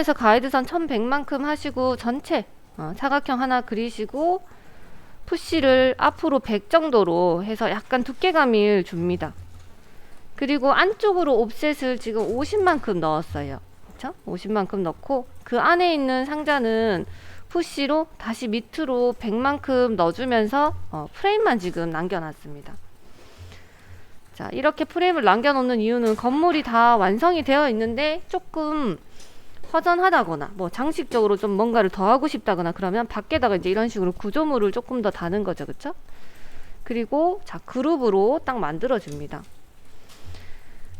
상단에서 가이드선 1100만큼 하시고 전체 어, 사각형 하나 그리시고 푸시를 앞으로 100 정도로 해서 약간 두께감을 줍니다. 그리고 안쪽으로 옵셋을 지금 50만큼 넣었어요. 그쵸? 50만큼 넣고 그 안에 있는 상자는 푸시로 다시 밑으로 100만큼 넣어주면서 어, 프레임만 지금 남겨놨습니다. 자 이렇게 프레임을 남겨놓는 이유는 건물이 다 완성이 되어 있는데 조금 허전하다거나 뭐 장식적으로 좀 뭔가를 더 하고 싶다거나 그러면 밖에다가 이제 이런 식으로 구조물을 조금 더 다는 거죠. 그쵸? 그리고 자 그룹으로 딱 만들어 줍니다.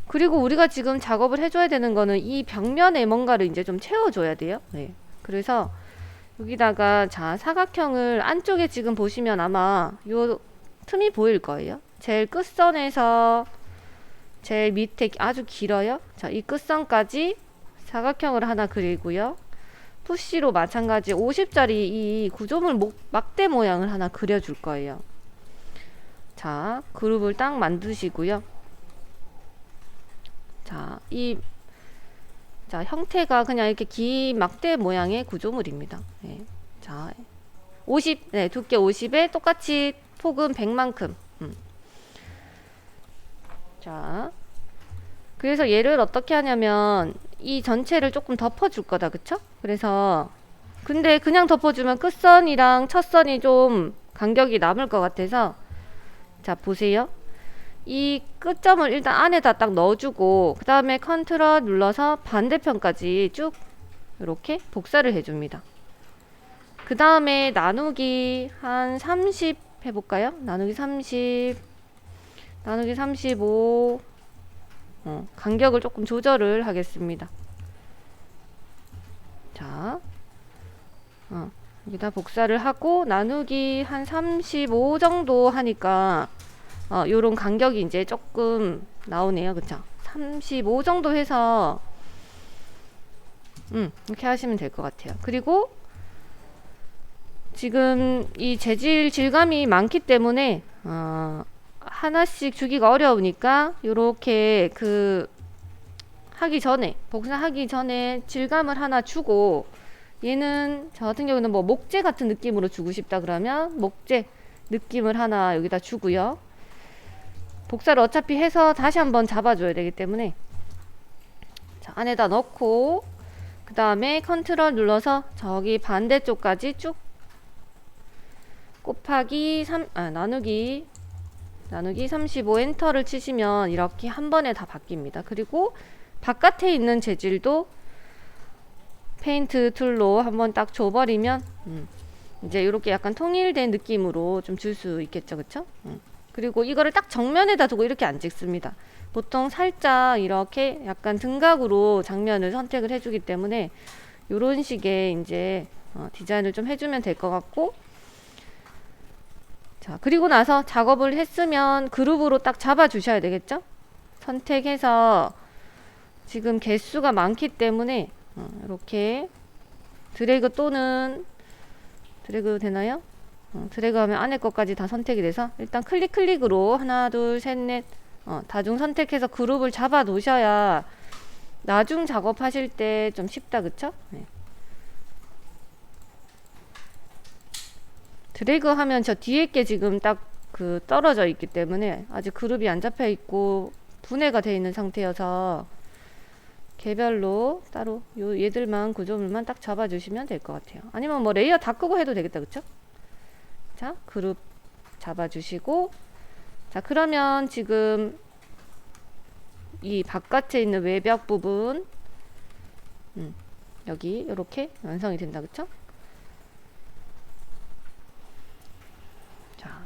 그리고 우리가 지금 작업을 해줘야 되는 거는 이 벽면에 뭔가를 이제 좀 채워줘야 돼요. 네. 그래서 여기다가 자 사각형을 안쪽에 지금 보시면 아마 요 틈이 보일 거예요. 제일 끝선에서 제일 밑에 아주 길어요. 자 이 끝선까지 사각형을 하나 그리고요. 푸시로 마찬가지 50짜리 이 구조물 목, 막대 모양을 하나 그려줄 거예요. 자, 그룹을 딱 만드시고요. 자, 이 자, 형태가 그냥 이렇게 긴 막대 모양의 구조물입니다. 네. 자, 50, 네, 두께 50에 똑같이 폭은 100만큼. 음. 자, 그래서 얘를 어떻게 하냐면 이 전체를 조금 덮어줄 거다 그쵸? 그래서 근데 그냥 덮어주면 끝선이랑 첫선이 좀 간격이 남을 것 같아서 자 보세요 이 끝점을 일단 안에다 딱 넣어주고 그 다음에 컨트롤 눌러서 반대편까지 쭉 이렇게 복사를 해줍니다 그 다음에 나누기 한 30 해볼까요? 나누기 30 나누기 35 어, 간격을 조금 조절을 하겠습니다. 자, 어, 여기다 복사를 하고 나누기 한 35 정도 하니까 어, 요런 간격이 이제 조금 나오네요. 그쵸? 35 정도 해서 음, 이렇게 하시면 될 것 같아요. 그리고 지금 이 재질 질감이 많기 때문에 어, 하나씩 주기가 어려우니까 요렇게 그 하기 전에 복사하기 전에 질감을 하나 주고 얘는 저 같은 경우는 뭐 목재 같은 느낌으로 주고 싶다 그러면 목재 느낌을 하나 여기다 주고요. 복사를 어차피 해서 다시 한번 잡아줘야 되기 때문에 자 안에다 넣고 그 다음에 컨트롤 눌러서 저기 반대쪽까지 쭉 곱하기 3, 아, 나누기 나누기 35 엔터를 치시면 이렇게 한 번에 다 바뀝니다. 그리고 바깥에 있는 재질도 페인트 툴로 한번 딱 줘버리면 음, 이제 이렇게 약간 통일된 느낌으로 좀 줄 수 있겠죠, 그쵸? 음. 그리고 이거를 딱 정면에다 두고 이렇게 안 찍습니다. 보통 살짝 이렇게 약간 등각으로 장면을 선택을 해주기 때문에 이런 식의 이제 어, 디자인을 좀 해주면 될 것 같고 자, 그리고 나서 작업을 했으면 그룹으로 딱 잡아 주셔야 되겠죠? 선택해서 지금 개수가 많기 때문에 어, 이렇게 드래그 또는 드래그 되나요? 어, 드래그 하면 안에 것까지 다 선택이 돼서 일단 클릭 클릭으로 하나 둘 셋넷 어, 다중 선택해서 그룹을 잡아 놓으셔야 나중 작업하실 때 좀 쉽다 그쵸? 네. 드래그 하면 저 뒤에 게 지금 딱 그 떨어져 있기 때문에 아직 그룹이 안 잡혀 있고 분해가 되어 있는 상태여서 개별로 따로 요 얘들만 구조물만 딱 잡아 주시면 될 것 같아요. 아니면 뭐 레이어 다 끄고 해도 되겠다 그쵸? 자 그룹 잡아 주시고. 자 그러면 지금 이 바깥에 있는 외벽 부분 음, 여기 이렇게 완성이 된다 그쵸 자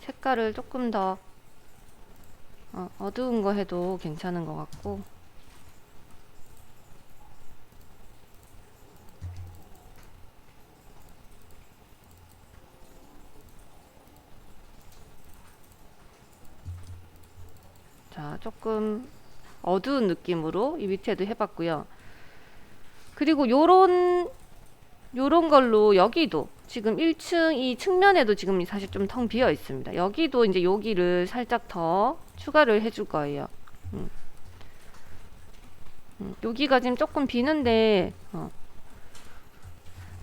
색깔을 조금 더 어, 어두운 거 해도 괜찮은 것 같고. 자 조금 어두운 느낌으로 이 밑에도 해봤고요. 그리고 요런 요런 걸로 여기도 지금 1층 이 측면에도 지금 사실 좀 텅 비어 있습니다. 여기도 이제 여기를 살짝 더 추가를 해줄 거예요. 음. 음, 여기가 지금 조금 비는데 어.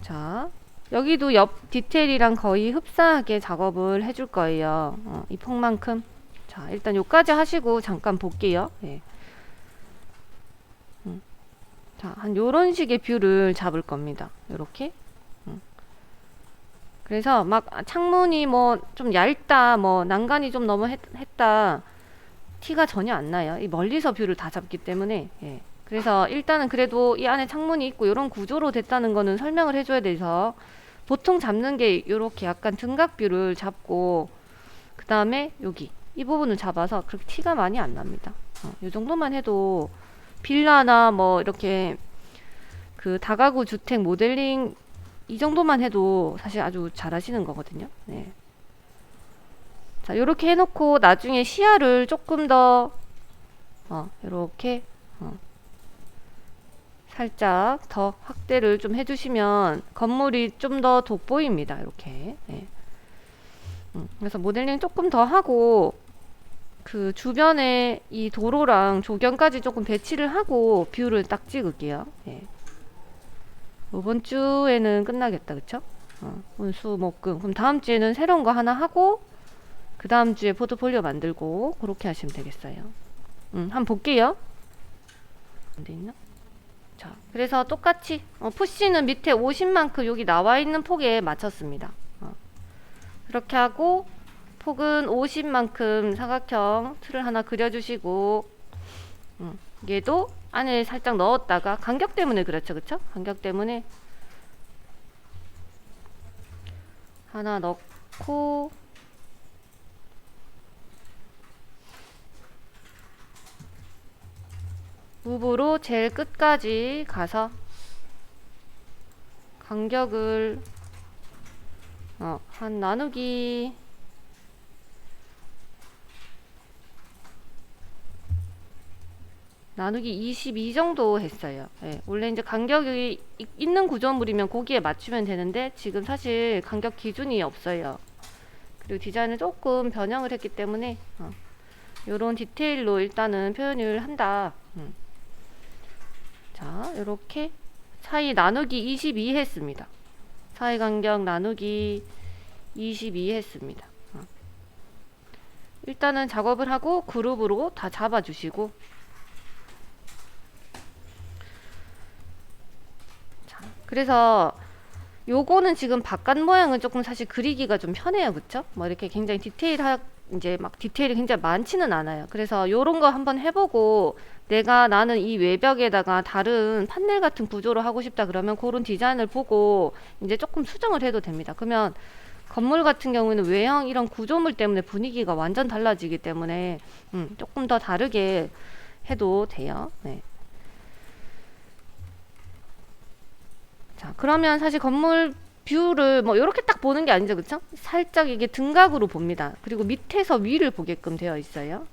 자 여기도 옆 디테일이랑 거의 흡사하게 작업을 해줄 거예요. 어, 이 폭만큼. 자 일단 요까지 하시고 잠깐 볼게요. 예. 음. 자, 한 요런 식의 뷰를 잡을 겁니다. 요렇게. 음. 그래서 막 창문이 뭐 좀 얇다, 뭐 난간이 좀 너무 했, 다 티가 전혀 안 나요. 이 멀리서 뷰를 다 잡기 때문에. 예. 그래서 일단은 그래도 이 안에 창문이 있고 이런 구조로 됐다는 거는 설명을 해줘야 돼서 보통 잡는 게 이렇게 약간 등각뷰를 잡고 그 다음에 여기 이 부분을 잡아서 그렇게 티가 많이 안 납니다. 어, 이 정도만 해도 빌라나 뭐 이렇게 그 다가구 주택 모델링 이 정도만 해도 사실 아주 잘하시는 거거든요. 네. 자, 이렇게 해놓고 나중에 시야를 조금 더 어, 이렇게 어, 살짝 더 확대를 좀 해주시면 건물이 좀 더 돋보입니다. 이렇게. 네. 음, 그래서 모델링 조금 더 하고 그 주변에 이 도로랑 조경까지 조금 배치를 하고 뷰를 딱 찍을게요. 예. 이번 주에는 끝나겠다, 그쵸? 어, 운수, 목 금. 그럼 다음 주에는 새로운 거 하나 하고, 그 다음 주에 포트폴리오 만들고, 그렇게 하시면 되겠어요. 음, 한번 볼게요. 어디 있나? 자, 그래서 똑같이, 어, 푸시는 밑에 50만큼 여기 나와 있는 폭에 맞췄습니다. 어. 그렇게 하고, 폭은 50만큼 사각형 틀을 하나 그려주시고, 음, 얘도 안에 살짝 넣었다가 간격 때문에 그렇죠. 그쵸 간격 때문에 하나 넣고 무브로 제일 끝까지 가서 간격을 어, 한 나누기 나누기 22 정도 했어요. 예, 원래 이제 간격이 이- 있는 구조물이면 거기에 맞추면 되는데 지금 사실 간격 기준이 없어요. 그리고 디자인을 조금 변형을 했기 때문에 어, 이런 디테일로 일단은 표현을 한다. 음. 자, 이렇게 사이 나누기 22 했습니다. 사이 간격 나누기 22 했습니다. 어. 일단은 작업을 하고 그룹으로 다 잡아주시고 그래서 요거는 지금 바깥 모양은 조금 사실 그리기가 좀 편해요. 그쵸? 뭐 이렇게 굉장히 디테일하, 이제 막 디테일이 굉장히 많지는 않아요. 그래서 요런 거 한번 해보고 내가 나는 이 외벽에다가 다른 판넬 같은 구조로 하고 싶다 그러면 그런 디자인을 보고 이제 조금 수정을 해도 됩니다. 그러면 건물 같은 경우에는 외형 이런 구조물 때문에 분위기가 완전 달라지기 때문에 음, 조금 더 다르게 해도 돼요. 네. 자, 그러면 사실 건물 뷰를 뭐 이렇게 딱 보는 게 아니죠, 그쵸? 살짝 이게 등각으로 봅니다. 그리고 밑에서 위를 보게끔 되어 있어요.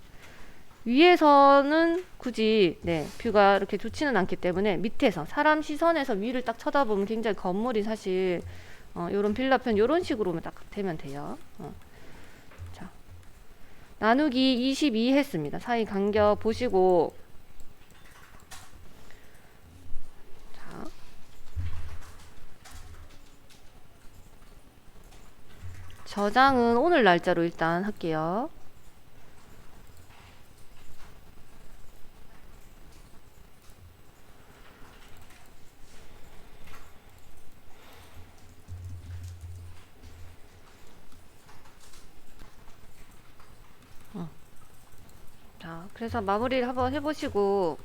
위에서는 굳이 네 뷰가 이렇게 좋지는 않기 때문에 밑에서 사람 시선에서 위를 딱 쳐다보면 굉장히 건물이 사실 어, 요런 빌라편 요런 식으로만 딱 되면 돼요. 어. 자 나누기 22 했습니다. 사이 간격 보시고 자 저장은 오늘 날짜로 일단 할게요. 어. 자, 그래서 마무리를 한번 해보시고,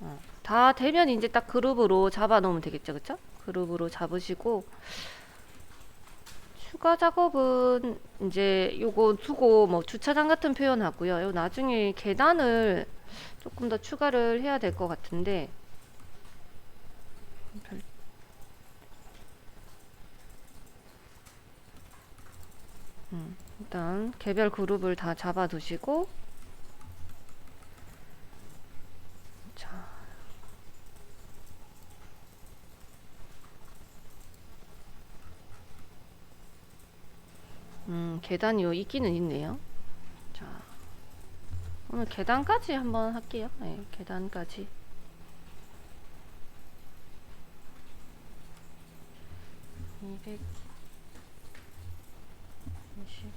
어, 다 되면 이제 딱 그룹으로 잡아 놓으면 되겠죠, 그쵸? 그룹으로 잡으시고, 추가 작업은 이제 요거 두고 뭐 주차장 같은 표현 하고요. 요 나중에 계단을 조금 더 추가를 해야 될 것 같은데, 별- 음, 일단 개별 그룹을 다 잡아 두시고, 자, 음, 계단이 요 있기는 있네요. 오늘 계단까지 한번 할게요. 네, 계단까지. 이백 이십.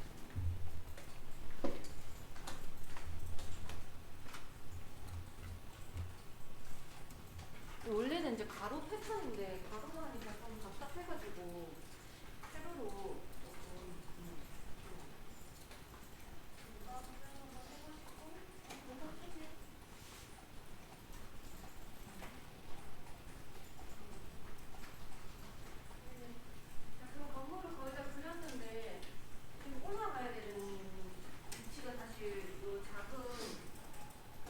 원래는 이제 가로 패턴인데 가로로 하니까 좀 답답해가지고 세로로 조금 음, 자, 그럼 건물을 거의 다 그렸는데 지금 올라가야 되는 위치가 사실 요 작은 그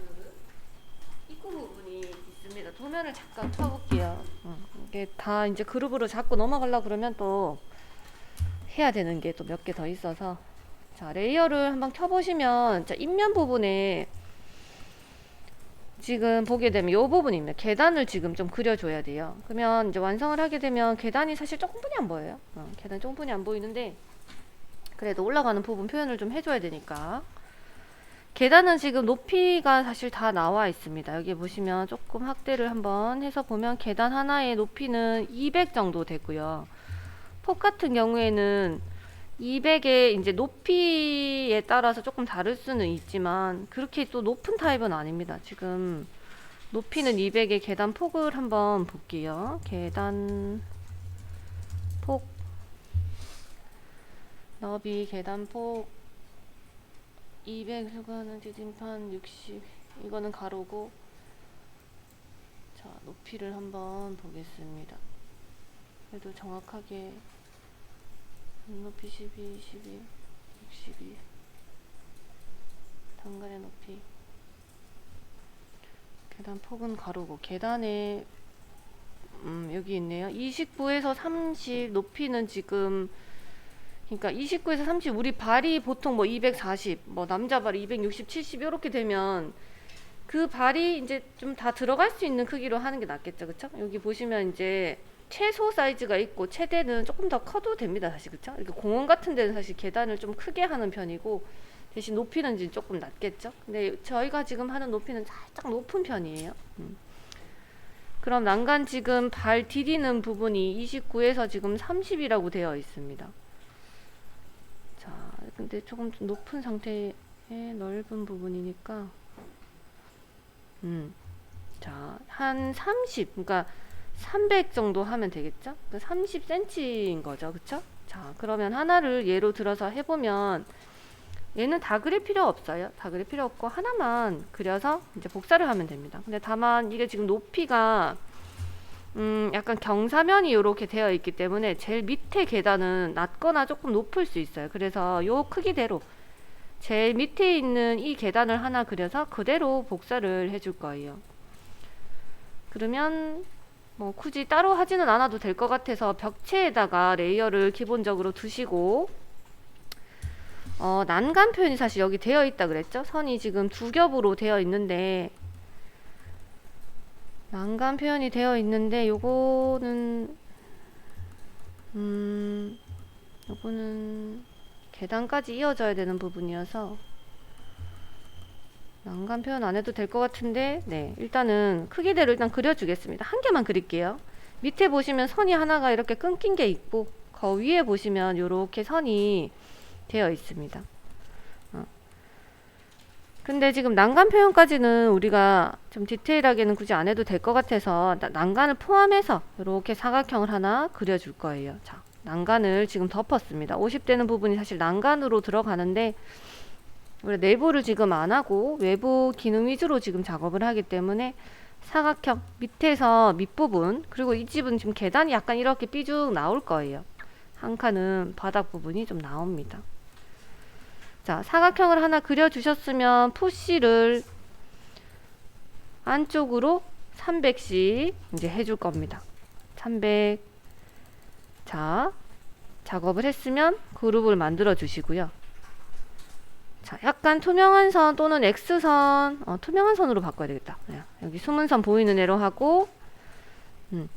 입구 부분이 있습니다. 도면을 잠깐 펴볼게요. 어, 이게 다 이제 그룹으로 잡고 넘어가려 그러면 또 해야 되는 게 또 몇 개 더 있어서 자 레이어를 한번 켜보시면 자 입면 부분에 지금 보게 되면 이 부분입니다. 계단을 지금 좀 그려줘야 돼요. 그러면 이제 완성을 하게 되면 계단이 사실 조금뿐이 안 보여요. 어, 계단 조금뿐이 안 보이는데 그래도 올라가는 부분 표현을 좀 해줘야 되니까 계단은 지금 높이가 사실 다 나와 있습니다. 여기 보시면 조금 확대를 한번 해서 보면 계단 하나의 높이는 200 정도 되고요. 폭 같은 경우에는 200의 이제 높이에 따라서 조금 다를 수는 있지만 그렇게 또 높은 타입은 아닙니다. 지금 높이는 200의 계단 폭을 한번 볼게요. 계단 폭 너비 계단 폭 200 수가는 디딤판 60 이거는 가로고. 자 높이를 한번 보겠습니다. 그래도 정확하게 높이 12 12 62 단간의 높이. 계단 폭은 가로고. 계단에 음 여기 있네요. 29에서 30 높이는 지금 그러니까 29에서 30 우리 발이 보통 뭐 240, 뭐 남자 발 260, 70 이렇게 되면 그 발이 이제 좀 다 들어갈 수 있는 크기로 하는 게 낫겠죠, 그쵸? 여기 보시면 이제 최소 사이즈가 있고 최대는 조금 더 커도 됩니다, 사실 그쵸? 이렇게 공원 같은 데는 사실 계단을 좀 크게 하는 편이고 대신 높이는 이제 조금 낮겠죠? 근데 저희가 지금 하는 높이는 살짝 높은 편이에요. 음. 그럼 난간 지금 발 디디는 부분이 29에서 지금 30이라고 되어 있습니다. 자, 근데 조금 좀 높은 상태의 넓은 부분이니까, 음, 자, 한 30, 그러니까 300 정도 하면 되겠죠? 그러니까 30cm인 거죠, 그쵸? 자, 그러면 하나를 예로 들어서 해보면, 얘는 다 그릴 필요 없어요. 다 그릴 필요 없고, 하나만 그려서 이제 복사를 하면 됩니다. 근데 다만, 이게 지금 높이가, 음, 약간 경사면이 이렇게 되어 있기 때문에 제일 밑에 계단은 낮거나 조금 높을 수 있어요. 그래서 요 크기대로 제일 밑에 있는 이 계단을 하나 그려서 그대로 복사를 해줄 거예요. 그러면 뭐 굳이 따로 하지는 않아도 될 것 같아서 벽체에다가 레이어를 기본적으로 두시고 어, 난간 표현이 사실 여기 되어 있다 그랬죠? 선이 지금 두 겹으로 되어 있는데 난간 표현이 되어 있는데 요거는 음 요거는 계단까지 이어져야 되는 부분이어서 난간 표현 안 해도 될 것 같은데 네 일단은 크기대로 일단 그려주겠습니다. 한 개만 그릴게요. 밑에 보시면 선이 하나가 이렇게 끊긴 게 있고 그 위에 보시면 요렇게 선이 되어 있습니다 근데 지금 난간 표현까지는 우리가 좀 디테일하게는 굳이 안 해도 될 것 같아서 나- 난간을 포함해서 이렇게 사각형을 하나 그려줄 거예요. 자, 난간을 지금 덮었습니다. 50되는 부분이 사실 난간으로 들어가는데 우리 내부를 지금 안 하고 외부 기능 위주로 지금 작업을 하기 때문에 사각형 밑에서 밑부분 그리고 이 집은 지금 계단이 약간 이렇게 삐죽 나올 거예요. 한 칸은 바닥 부분이 좀 나옵니다. 자, 사각형을 하나 그려주셨으면 푸시를 안쪽으로 300씩 이제 해줄 겁니다. 300. 자, 작업을 했으면 그룹을 만들어 주시고요. 자, 약간 투명한 선 또는 X선, 어, 투명한 선으로 바꿔야 되겠다. 네, 여기 숨은 선 보이는 애로 하고, 음,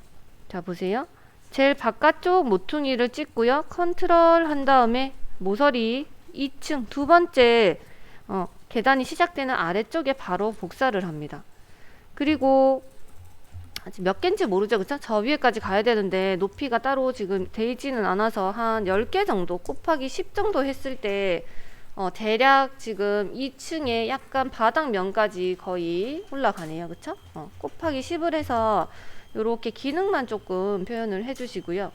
자, 보세요. 제일 바깥쪽 모퉁이를 찍고요. 컨트롤 한 다음에 모서리 2층 두 번째 어, 계단이 시작되는 아래쪽에 바로 복사를 합니다. 그리고 몇 개인지 모르죠. 그쵸? 저 위에까지 가야 되는데 높이가 따로 지금 돼 있지는 않아서 한 10개 정도 곱하기 10 정도 했을 때 어, 대략 지금 2층에 약간 바닥면까지 거의 올라가네요. 그쵸? 어, 곱하기 10을 해서 이렇게 기능만 조금 표현을 해주시고요.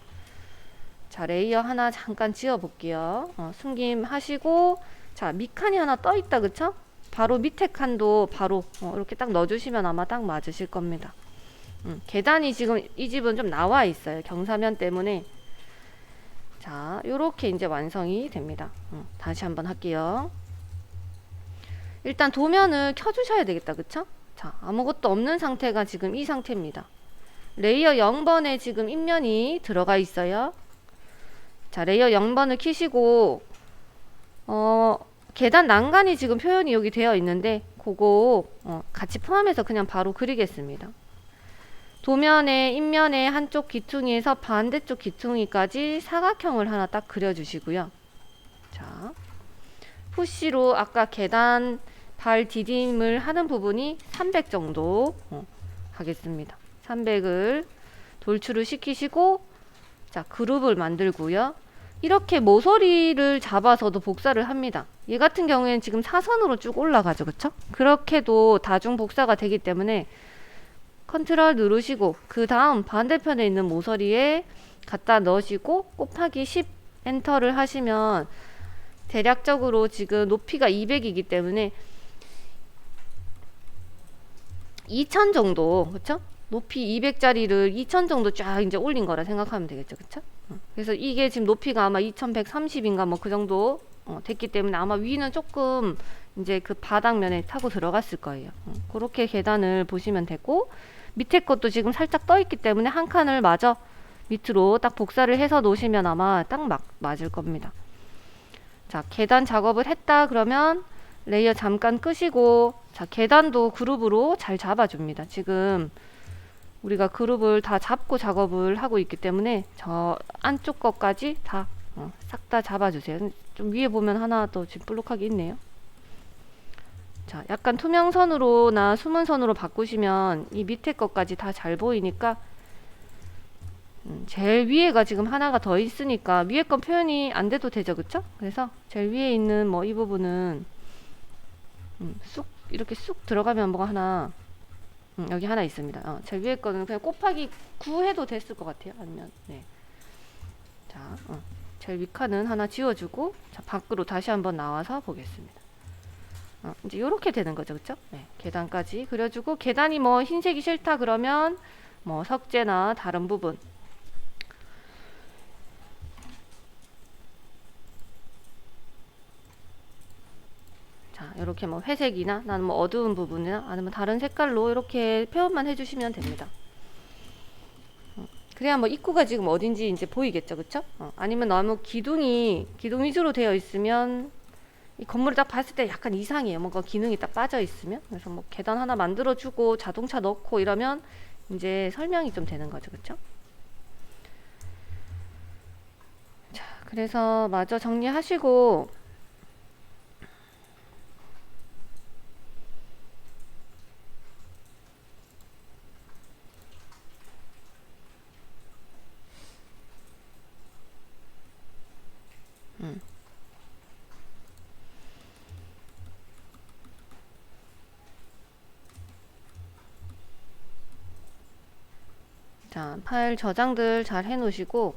자, 레이어 하나 잠깐 지워 볼게요. 어, 숨김 하시고, 자, 밑칸이 하나 떠 있다, 그쵸? 바로 밑에 칸도 바로 어, 이렇게 딱 넣어주시면 아마 딱 맞으실 겁니다. 음, 계단이 지금 이 집은 좀 나와 있어요. 경사면 때문에. 자, 요렇게 이제 완성이 됩니다. 음, 다시 한번 할게요. 일단 도면을 켜주셔야 되겠다, 그쵸? 자, 아무것도 없는 상태가 지금 이 상태입니다. 레이어 0번에 지금 인면이 들어가 있어요. 자, 레이어 0번을 키시고, 어, 계단 난간이 지금 표현이 여기 되어 있는데, 그거 어, 같이 포함해서 그냥 바로 그리겠습니다. 도면의 인면의 한쪽 기퉁이에서 반대쪽 기퉁이까지 사각형을 하나 딱 그려주시고요. 자, 푸시로 아까 계단 발 디딤을 하는 부분이 300 정도 어, 하겠습니다. 300을 돌출을 시키시고 자 그룹을 만들고요. 이렇게 모서리를 잡아서도 복사를 합니다. 얘 같은 경우에는 지금 사선으로 쭉 올라가죠. 그쵸? 그렇게도 다중 복사가 되기 때문에 컨트롤 누르시고 그 다음 반대편에 있는 모서리에 갖다 넣으시고 곱하기 10 엔터를 하시면 대략적으로 지금 높이가 200이기 때문에 2000 정도 그쵸? 높이 200짜리를 2000 정도 쫙 이제 올린 거라 생각하면 되겠죠. 그쵸? 어, 그래서 이게 지금 높이가 아마 2130인가 뭐 그 정도 어, 됐기 때문에 아마 위는 조금 이제 그 바닥면에 타고 들어갔을 거예요. 어, 그렇게 계단을 보시면 되고 밑에 것도 지금 살짝 떠 있기 때문에 한 칸을 마저 밑으로 딱 복사를 해서 놓으시면 아마 딱 막, 맞을 겁니다. 자 계단 작업을 했다 그러면 레이어 잠깐 끄시고 자 계단도 그룹으로 잘 잡아줍니다. 지금 우리가 그룹을 다 잡고 작업을 하고 있기 때문에 저 안쪽 것까지 다 싹다 잡아주세요. 좀 위에 보면 하나 더 지금 볼록하게 있네요. 자 약간 투명선으로나 숨은 선으로 바꾸시면 이 밑에 것까지 다 잘 보이니까 음, 제일 위에가 지금 하나가 더 있으니까 위에 건 표현이 안 돼도 되죠 그쵸? 그래서 제일 위에 있는 뭐 이 부분은 음, 쑥 이렇게 쑥 들어가면 뭐가 하나 음, 여기 하나 있습니다. 어, 제일 위에 거는 그냥 곱하기 9 해도 됐을 것 같아요 아니면. 네. 자 어, 제일 위 칸은 하나 지워주고 자 밖으로 다시 한번 나와서 보겠습니다. 어, 이제 이렇게 되는 거죠 그쵸? 네, 계단까지 그려주고 계단이 뭐 흰색이 싫다 그러면 뭐 석재나 다른 부분 자, 이렇게 뭐 회색이나 나는 뭐 어두운 부분이나 아니면 다른 색깔로 이렇게 표현만 해주시면 됩니다. 어, 그래야 뭐 입구가 지금 어딘지 이제 보이겠죠, 그쵸? 어, 아니면 너무 기둥이 기둥 위주로 되어 있으면 이 건물을 딱 봤을 때 약간 이상해요. 뭔가 기능이 딱 빠져 있으면 그래서 뭐 계단 하나 만들어주고 자동차 넣고 이러면 이제 설명이 좀 되는 거죠, 그쵸? 자, 그래서 마저 정리하시고 파일 저장들 잘 해놓으시고